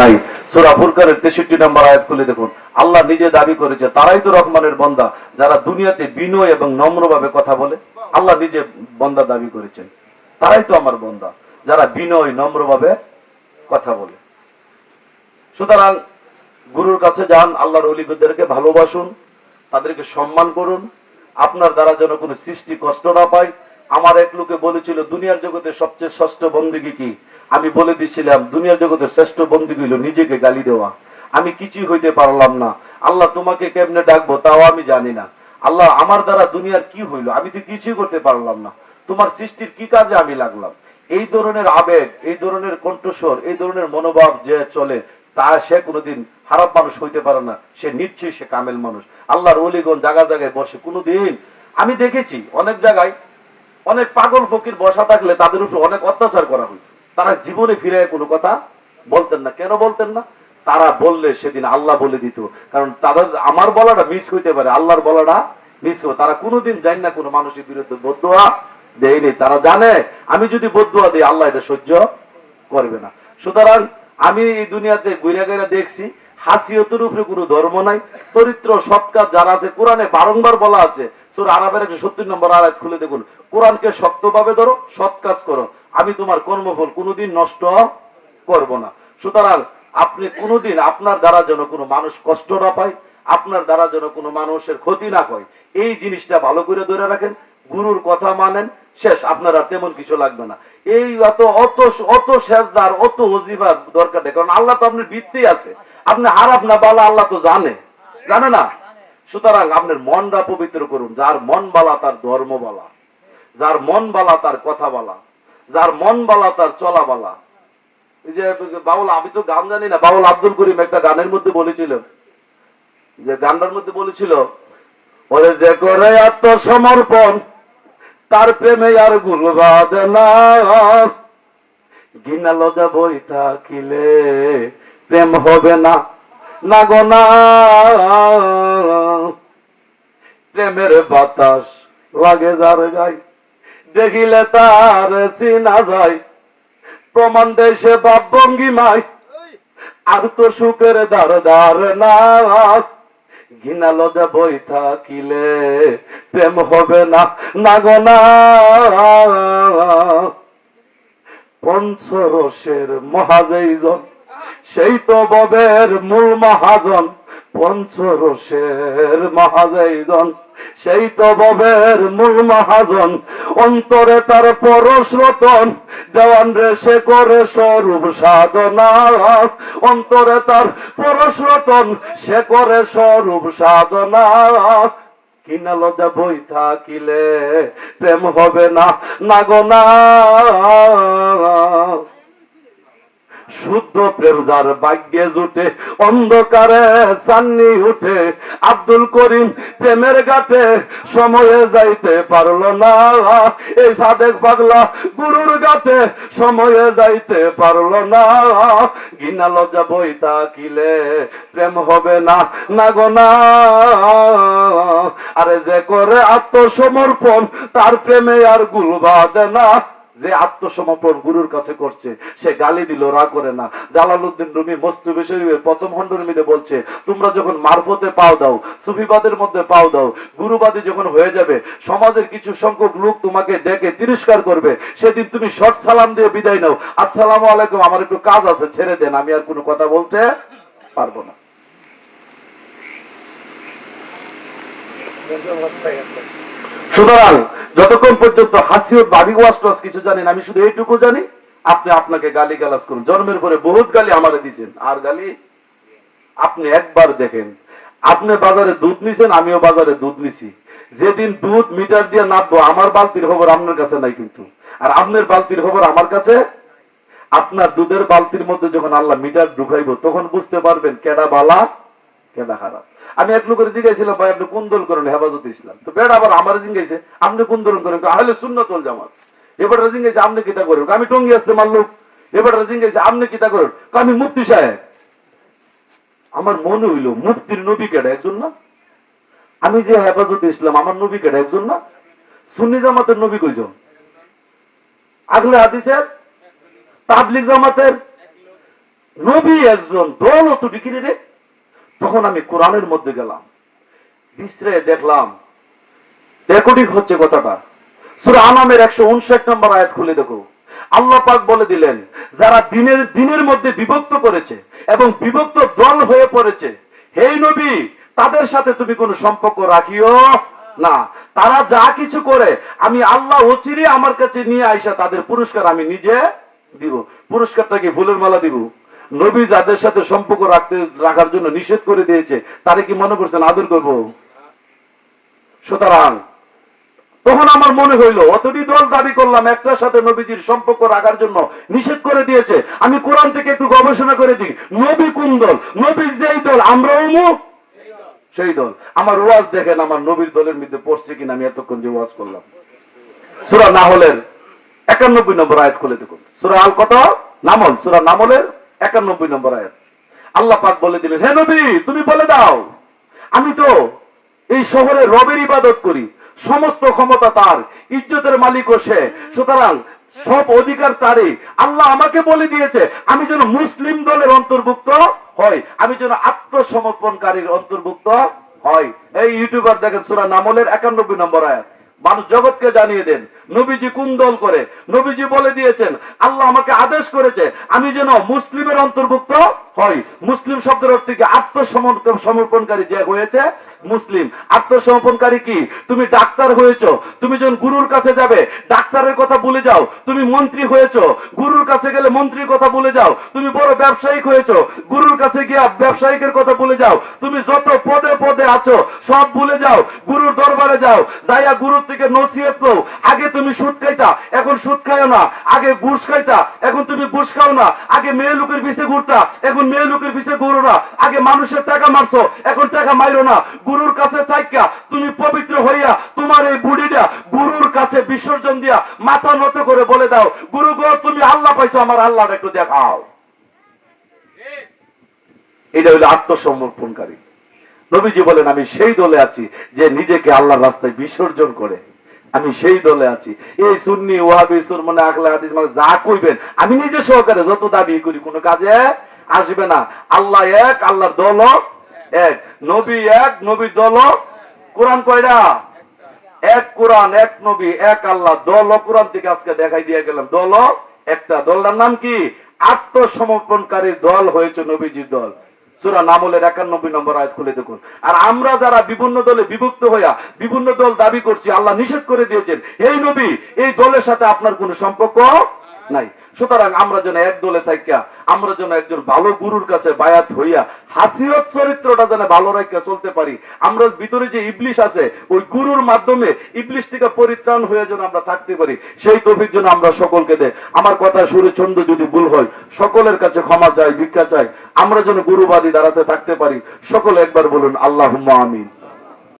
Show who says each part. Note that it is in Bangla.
Speaker 1: নাই। সুরা ফুরকানের তেষট্টি নম্বর আয়াত দেখুন। আল্লাহ নিজে দাবি করেছে, তারাই তো রহমানের বন্দা, যারা দুনিয়াতে বিনয় এবং নম্রভাবে কথা বলে। আল্লাহ নিজে বন্দা দাবি করেছেন। তারাই তো আমার বন্দা, যারা বিনয়, নম্রভাবে কথা বলে। সুতরাং গুরুর কাছে যান, আল্লাহর অলিগুদেরকে ভালোবাসুন, তাদেরকে সম্মান করুন। আপনার দ্বারা যেন কোনো সৃষ্টি কষ্ট না পায়। আমার এক লোকে বলেছিল, দুনিয়ার জগতে সবচেয়ে ষষ্ঠ বন্দিগি কি? আমি বলে দিছিলাম দুনিয়ার জগতের শ্রেষ্ঠ বন্দিগি হলো নিজেকে গালি দেওয়া। আমি কিছুই হইতে পারলাম না। আল্লাহ তোমাকে কেমনে ডাকবো তাও আমি জানি না। আল্লাহ আমার দ্বারা দুনিয়ার কি হইল? আমি তো কিছুই করতে পারলাম না। তোমার সৃষ্টির কি কাজে আমি লাগলাম? এই ধরনের আবেগ, এই ধরনের কণ্ঠস্বর, এই ধরনের মনোভাব যে চলে, তা সে কোনোদিন খারাপ মানুষ হইতে পারে না। সে নিশ্চয়ই সে কামেল মানুষ। আল্লাহর অলিগণ জায়গা জায়গায় বসে। কোনোদিন, আমি দেখেছি অনেক জায়গায় অনেক পাগল ফকির বসা থাকলে তাদের উপর অনেক অত্যাচার করা হইত। তারা জীবনে ফিরে কোনো কথা বলতেন না। কেন বলতেন না? তারা বললে সেদিন আল্লাহ বলে দিত। কারণ তাদের, আমার বলাটা মিস হইতে পারে, আল্লাহর বলাটা মিস হবে তারা কোনোদিন জানি না কোনো মানুষের বিরুদ্ধে বদুয়া দেয়নি তারা জানে, আমি যদি বদুয়া দিই, আল্লাহ এটা সহ্য করবে না। সুতরাং আমি এই দুনিয়াতে ঘুরে গেলে দেখছি, হাসিয়তের উপরে কোনো ধর্ম নাই। চরিত্র সৎকার যারা আছে, কোরআনে বারংবার বলা আছে, সুর আরবের একশো সত্তর নম্বর আয়াত খুলে দেখুন। কোরআনকে শক্তভাবে ধরো, সৎ কাজ করো। আমি তোমার কর্মফল কোনোদিন নষ্ট করব না। সুতরাং আপনি কোনোদিন আপনার দ্বারা যেন কোনো মানুষ কষ্ট না পায়, আপনার দ্বারা যেন কোনো মানুষের ক্ষতি না হয়। এই জিনিসটা ভালো করে ধরে রাখেন, গুরুর কথা মানেন, শেষ, আপনারা তেমন কিছু লাগবে না। এই অত অত অত শেষদার অত অজিবার দরকার নেই, কারণ আল্লাহ তো আপনার বৃত্তি আছে। আপনি হারাপ না, বালা আল্লাহ তো জানে। জানে না? সুতরাং আপনার মনটা পবিত্র করুন, যার মন বালা তার ধর্ম বালা যার মন বালা তার কথা বলা যার মন বালা, তার চলা বালা। এই যে বাউল, আমি তো গান জানি না, বাউল আব্দুল করিম একটা গানের মধ্যে বলেছিল। যে গানটার মধ্যে বলেছিল, ওরে যে করে আত্মসমর্পণ, তার প্রেমে আর গুলবাদ না। ঘৃণা লজা বই থাকিলে প্রেম হবে না না গো না। প্রেমের বাতাস লাগে যার গায় দেখিলে তার চিনা যায়। প্রমাণ দেশে বাপ ভঙ্গিমায় আর তো সুখের দার দার না। ঘৃণা লজা বই থাকিলে প্রেম হবে না না গো না। পঞ্চরসের মহাজৈজন সেই তো ববের মূল মহাজন। পঞ্চরসের মহাজৈজন সেই তো ববের মূল মহাজন, অন্তরে তার পরশ রতন। দেওয়ান রে সে করে স্বরূপ সাধনা। অন্তরে তার পরশ রতন, সে করে স্বরূপ সাধনা। কিনা লজা বই থাকিলে, প্রেম হবে না না গো না। শুদ্ধ প্রেম ভাগ্যে জুটে, অন্ধকারে চান্নি উঠে, আব্দুল করিম প্রেমের ঘাটে সময়ে যাইতে পারল না। এই সাদেক পাগলা গুরুর ঘাটে সময়ে যাইতে পারল না। গিনা লজ্জা বই থাকিলে প্রেম হবে না না গো না। আরে যে করে আত্মসমর্পণ, তার প্রেমে আর গুল বাঁধে না। যে আত্মসমর্পণ গুরুর কাছে করছে, সে গালি দিল রা করে না। জালালউদ্দিন রুমি মস্তুবে শরীফের প্রথম খণ্ডনীতে বলছে, তোমরা যখন মারফতে পাও দাও, সুফিবাদের মধ্যে পাও দাও, গুরুবাদী যখন হয়ে যাবে, সমাজের কিছু সংখ্যক লোক তোমাকে ডেকে তিরস্কার করবে। সেদিন তুমি শর্ট সালাম দিয়ে বিদায় নাও। আসসালামু আলাইকুম, আমার একটু কাজ আছে, ছেড়ে দেন, আমি আর কোনো কথা বলতে পারব না। সুতরাং যতক্ষণ পর্যন্ত হাসিও বাড়ি ওয়াশ টাস কিছু জানেন, আমি শুধু এইটুকু জানি, আপনি আপনাকে গালি গালাজ করুন। জন্মের পরে বহুত গালি আমারে দিছেন। আর গালি? আপনি একবার দেখেন, আপনি বাজারে দুধ নিছেন, আমিও বাজারে দুধ নিছি। যেদিন দুধ মিটার দিয়ে নামবো, আমার বালতির খবর আপনার কাছে নাই কিন্তু। আর আপনার বালতির খবর আমার কাছে? আপনার দুধের বালতির মধ্যে যখন আল্লাহ মিটার ঢুকাইবো, তখন বুঝতে পারবেন কেডা বালা খারাপ আমি এক লোকের ভাই, আপনি কোন দল করেন? হেফাজত ইসলাম। তো বেড়া আবার আমার আপনি কোন দল করেন? আহলে শূন্য চল জামাত। এবার জিজ্ঞাসা, আপনি কিতা করেন? আমি টঙ্গি আসতে এবার জিজ্ঞাসা, আপনি কিতা করেন? আমি মুক্তি সাহেব। আমার মনে হইল মুক্তির নবী কেডা? একজন না? আমি যে হেফাজত ইসলাম, আমার নবী কেডা? একজন না? সুন্নি জামাতের নবী কইজন আগলে হাদিসের? তাবলিক জামাতের? নবী একজন দল অত বিক্রি রে। তখন আমি কোরআনের মধ্যে গেলাম। বিশ্রে দেখলাম। রেকর্ডিং হচ্ছে কথাটা। সুরা আনামের একশো উনষাট নম্বর আয়াত খুলে দেখো। আল্লাহ পাক বলে দিলেন, যারা দিনের দিনের মধ্যে বিভক্ত করেছে এবং বিভক্ত দল হয়ে পড়েছে হে নবী, তাদের সাথে তুমি কোনো সম্পর্ক রাখিও না। তারা যা কিছু করে, আমি আল্লাহ অচিরে আমার কাছে নিয়ে আইসা তাদের পুরস্কার আমি নিজে দিব। পুরস্কারটা কি ফুলের মালা দিব? নবী যাদের সাথে সম্পর্ক রাখতে, রাখার জন্য নিষেধ করে দিয়েছে, তারে কি মনে করছেন আদর করব? সুতরাং, তখন আমার মনে হইল, অতটি দল দাবি করলাম, একটার সাথে নবীজির সম্পর্ক রাখার জন্য নিষেধ করে দিয়েছে। আমি কোরআন থেকে একটু গবেষণা করে দিই। নবী কোন দল? নবীর যেই দল আমরাও মুখ সেই দল। আমার ওয়াজ দেখেন, আমার নবীর দলের মধ্যে পড়ছে কিনা, আমি এতক্ষণ যে ওয়াজ করলাম। সুরা নাহলের একানব্বই নম্বর আয়াত খুলে দেখুন। সুরা আল কত নামল, সুরা নামলের একানব্বই নম্বর আয়াত। আল্লাহ পাক বলে দিলেন, হে নবী, তুমি বলে দাও, আমি তো এই শহরে রবের ইবাদত করি, সমস্ত ক্ষমতা তার, ইজ্জতের মালিক ও সে। সুতরাং সব অধিকার তারই। আল্লাহ আমাকে বলে দিয়েছে, আমি যেন মুসলিম দলের অন্তর্ভুক্ত হয় আমি যেন আত্মসমর্পণকারীর অন্তর্ভুক্ত হয় এই ইউটিউবার দেখেন, সুরা নামলের একানব্বই নম্বর আয়াত। মানুষ জগৎকে জানিয়ে দেন নবীজি কোন দল করে? নবীজি বলে দিয়েছেন, আল্লাহ আমাকে আদেশ করেছে, আমি যেন মুসলিমের অন্তর্ভুক্ত হই। মুসলিম শব্দের অর্থ কি? আত্মসমর্পণ, সমর্পণকারী যে হয়েছে মুসলিম। আত্মসমর্পণকারী কি? তুমি ডাক্তার হয়েছো, তুমি যখন গুরুর কাছে যাবে, ডাক্তারের কথা ভুলে যাও, তুমি মন্ত্রী হয়েছো, গুরুর কাছে গেলে মন্ত্রীর কথা ভুলে যাও, তুমি বড় ব্যবসায়িক হয়েছো, গুরুর কাছে গিয়ে ব্যবসায়িকের কথা ভুলে যাও, তুমি যত পদে পদে আছো, সব ভুলে যাও, গুরুর দরবারে যাও, যাইয়া গুরুর থেকে নসিহত আগে তুমি সুদ খাইতা, এখন সুদ খাইও না। আগে বুস খাইতা, এখন তুমি বুস খাও না। আগে মেয়ে লোকের পিছে ঘুরতা, এখন মেয়ে লোকের পিছে ঘুরো না। আগে মানুষের টাকা মারছো, এখন টাকা মাইরো না। গুরুর কাছে থাইকা, তুমি পবিত্র হইয়া তোমার এই বুড়িটা গুরুর কাছে বিসর্জন দিয়া মাথা নত করে বলে দাও, গুরু গো, তুমি আল্লাহ পাইছো, আমার আল্লাহ একটু দেখাও। এটা হলো আত্মসমর্পণকারী। নবীজি বলেন, আমি সেই দলে আছি যে নিজেকে আল্লাহর রাস্তায় বিসর্জন করে। আমি সেই দলে আছি। এই সুন্নি, ওয়াহাবি, সুরমনে আকলা হাদিস মানে যা কইবেন, আমি নিজে সহকারে যত দাবি করি, কোনো কাজে আসবে না। আল্লাহ এক, আল্লাহর দল এক নবী এক, নবীর দল কোরআন কয়টা? এক কোরআন, এক নবী, এক আল্লাহ দল কোরআন থেকে আজকে দেখাই দিয়ে গেলাম। দল একটা। দলটার নাম কি? আত্মসমর্পণকারী দল হয়েছে নবীজির দল। সুরা নামলের একানব্বই নম্বর আয়াত খুলে দেখুন। আর আমরা যারা বিভিন্ন দলে বিভক্ত হইয়া বিভিন্ন দল দাবি করছি, আল্লাহ নিষেধ করে দিয়েছেন, এই নবী এই দলের সাথে আপনার কোনো সম্পর্ক নাই। সুতরাং আমরা যেন এক দলে থাকিয়া আমরা যেন একজন ভালো গুরুর কাছে বায়াত হইয়া, হাসিয়ত চরিত্রটা যেন ভালো রাখিয়া চলতে পারি। আমরা ভিতরে যে ইবলিশ আছে, ওই গুরুর মাধ্যমে ইবলিশ থেকে পরিত্রাণ হয়ে যেন আমরা থাকতে পারি, সেই তফিক জন্য আমরা সকলকে দে আমার কথা সুরে ছন্দ যদি ভুল হয়, সকলের কাছে ক্ষমা চাই, ভিক্ষা চাই, আমরা যেন গুরুবাদী দাঁড়াতে থাকতে পারি। সকলে একবার বলুন আল্লাহ আমিন।